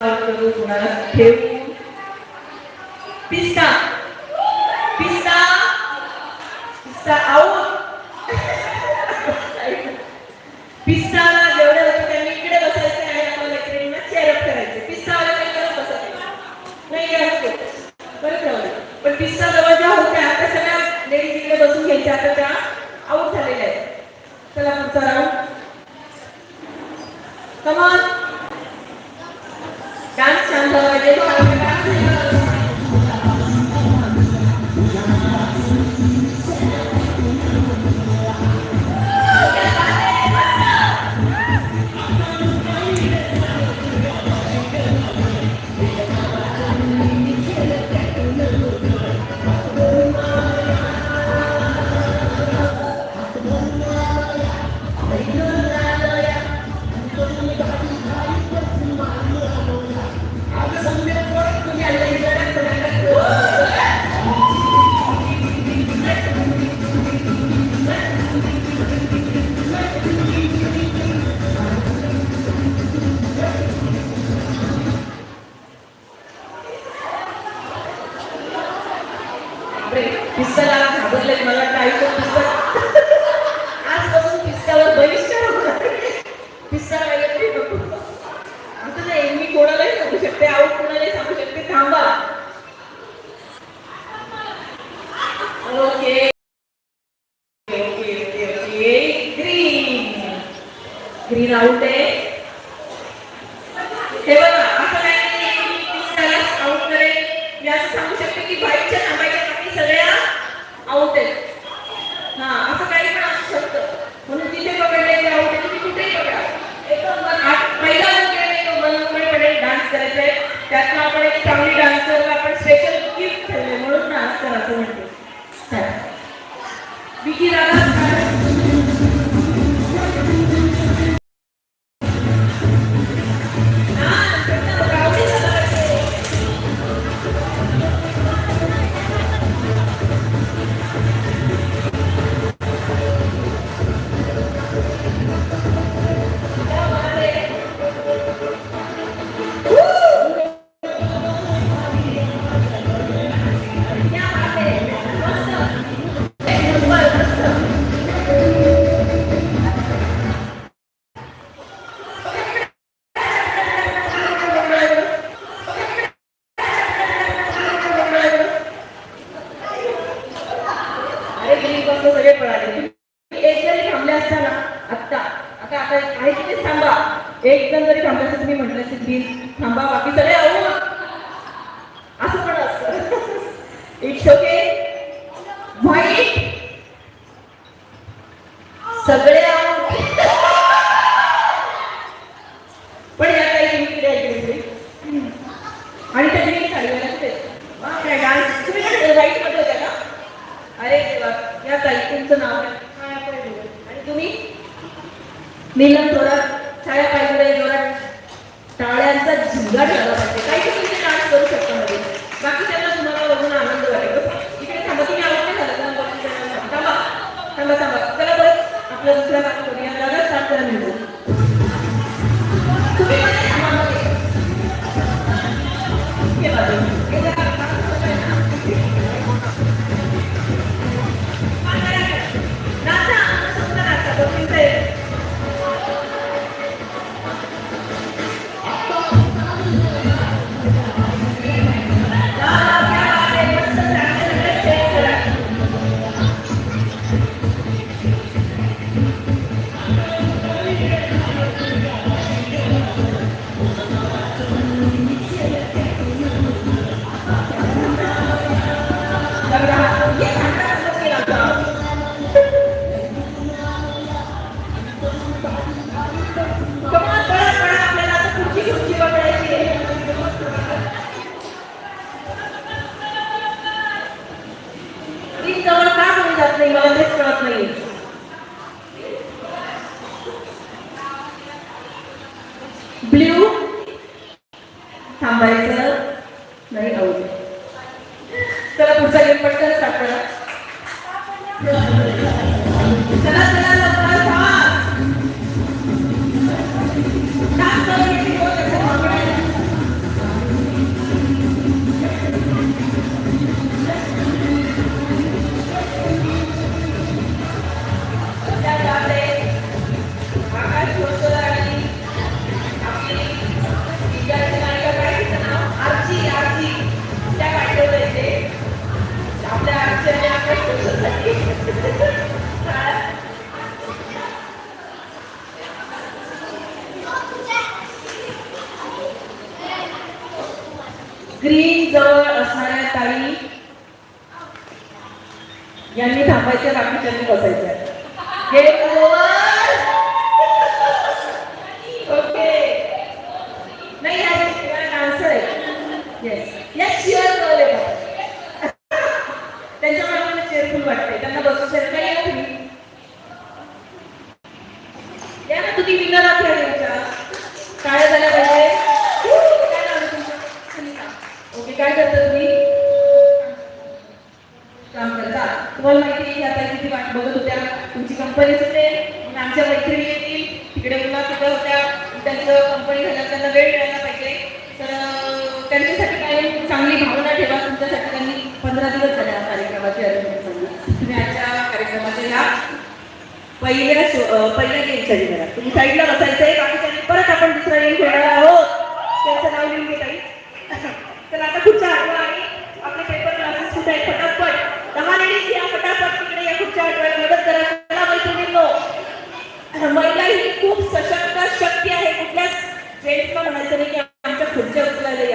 करू कुणाला ठेवू पिस्ता पिस्ता पिस्ता आऊट पिस्ताला जेवढे होतं त्यांनी इकडे बसायचं आणि आपल्या मैत्रिणींना चेअरअप करायचे. पिस्तावाला काही करत बसत नाही. नाही असते बरं ठेवलं पण पिस्ता जवळ ज्या होत्या त्या. सगळ्या लेडीज इकडे बसून घ्यायच्या. आता त्या आऊट झालेल्या आहेत. चला पुढचा राऊंड कमॉन डान्स छान ग्रीन आउट आहे हे बघा असं नाही आउट करेल मी असं सांगू शकते की बाईकच्या थांबायच्या बाकी सगळ्या आउट आहेत. हां असं काही पण असू शकतं. म्हणून तिथे पकडले ते आउट आहे तुम्ही कुठेही पकडा. एक आठ पहिला जो गेम आहे तो मनोमय डान्स करायचा आहे त्यातनं आपण एक चांगली डान्सरला आपण स्पेशल गिफ्ट ठेवले म्हणून डान्स करायचं म्हणते. बिकी दादा इट्स ओके व्हाईट सगळे पण या काही तुम्ही इकडे ऐकले आणि त्या ग्रीन साडीवाला नसते काय डान्स तुम्ही काय राईटमध्ये होत्या का? अरे देवा या ताई तुमचं नाव काय? आणि तुम्ही? नीलम थोडा छाया पाहिजे जोरात टाळ्यांचा झिंगा ठरला पाहिजे. काही तुम्ही डान्स करू शकता मध्ये. बाकी त्यांना तुम्हाला बघून आनंद वाटेल बरं. इकडे थांबा तुम्ही आवड नाही झालं तुम्हाला बघून त्यांना थांबा थांबा थांबा चला बरं आपला दुसऱ्या भाग करूया स्टार्ट करा मिळतो थांबायचं. नाही ग्रीन जवळ असणाऱ्या ताई यांनी थांबायचं बाकीच्यांनी बसायचं हे ओव्हर ओके. नाही या डान्सर आहे. येस येस चिअर कळले त्यांच्यामुळे मला चेअरफुल वाटते त्यांना बसू शकत नाही या तुम्ही. या ना तुम्ही विनर आहात या काय झालं पाहिजे काय नाव आहे तुमचं? सुनीता. ओके काय करता तुम्ही काम करता. तुम्हाला माहिती आहे आता किती वाट बघत होत्या. तुमची कंपनी असते आमच्या मैत्रिणी येतील. तिकडे मुला तिकडे होत्या त्यांचं कंपनी झालं त्यांना वेळ मिळायला पाहिजे. तर त्यांच्यासाठी काही चांगली भावना ठेवा. तुमच्यासाठी त्यांनी पंधरा दिवस झाले या कार्यक्रमाचे तुम्ही आजच्या कार्यक्रमाचे ह्या पहिल्या पहिल्या गेमसाठी करा तुम्ही साईडला बसायचं आहे बाकीच्या परत आपण दुसरा गेम खेळणार आहोत त्यांचं नाव लिहून घेता येईल तर आता खुर्च्या हटवा आणि आपले पेपर क्लासेस कुठे आहेत फटाफट दहा लेडीज या फटाफट तिकडे या खुर्च्या हटवायला मदत करा चला मैत्रिणींनो महिला ही खूप सशक्त शक्ती आहे कुठल्याच जेंट्सला म्हणायचं नाही की